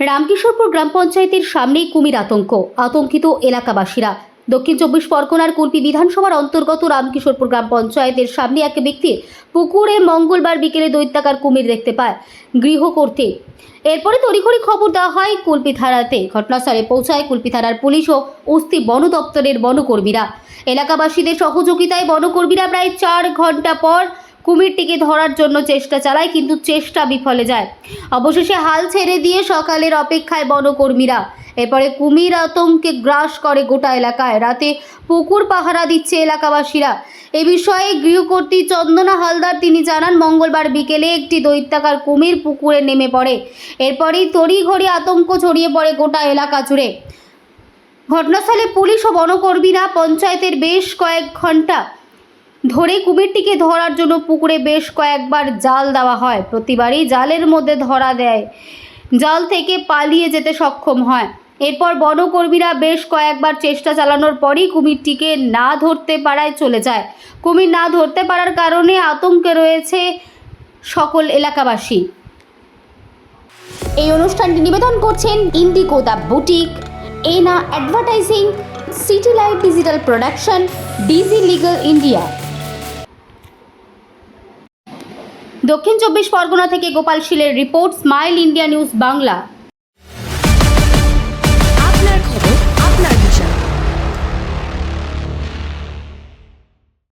রামকিশোরপুর গ্রাম পঞ্চায়েতের সামনেই কুমির আতঙ্ক, আতঙ্কিত এলাকাবাসীরা। দক্ষিণ চব্বিশ পরগনার কুলপি বিধানসভার অন্তর্গত রামকিশোরপুর গ্রাম পঞ্চায়েতের সামনে এক ব্যক্তি পুকুরে মঙ্গলবার বিকেলে দৈত্যাকার কুমির দেখতে পায়, গৃহ করতে। এরপরে তড়িঘড়ি খবর দেওয়া হয় কুলপি থানাতে। ঘটনাস্থলে পৌঁছায় কুলপি থানার পুলিশ ও উস্তি বন দপ্তরের বনকর্মীরা। এলাকাবাসীদের সহযোগিতায় বনকর্মীরা প্রায় চার ঘণ্টা পর কুমিরটিকে ধরার জন্য চেষ্টা চালায়, কিন্তু চেষ্টা বিফলে যায়। অবশেষে হাল ছেড়ে দিয়ে সকালের অপেক্ষায় বনকর্মীরা এরপরে কুমির আতঙ্কে গ্রাস করে গোটা এলাকায়। রাতে পুকুর পাহারা দিচ্ছে এলাকাবাসীরা। এ বিষয়ে গৃহকর্ত্রী চন্দনা হালদার তিনি জানান, মঙ্গলবার বিকেলে একটি দৈত্যাকার কুমির পুকুরে নেমে পড়ে। এরপরেই তড়িঘড়ি আতঙ্ক ছড়িয়ে পড়ে গোটা এলাকা জুড়ে। ঘটনাস্থলে পুলিশ ও বনকর্মীরা পঞ্চায়েতের বেশ কয়েক ঘণ্টা ধরে কুমিরটিকে ধরার জন্য পুকুরে বেশ কয়েকবার জাল দেওয়া হয়। প্রতিবারই জালের মধ্যে ধরা দেয়। জাল থেকে পালিয়ে যেতে সক্ষম হয়। এরপর বনকর্মীরা বেশ কয়েকবার চেষ্টা চালানোর পরই কুমিরটিকে না ধরতে পারায় চলে যায়। কুমির না ধরতে পারার কারণে আতঙ্কে রয়েছে সকল এলাকাবাসী। এই অনুষ্ঠানটি নিবেদন করছেন Indigo the boutique, Ena advertising, city life digital production, Digi legal India. Dakshin Chabbish Pargana থেকে Gopal শীলের report smile India news Bangla.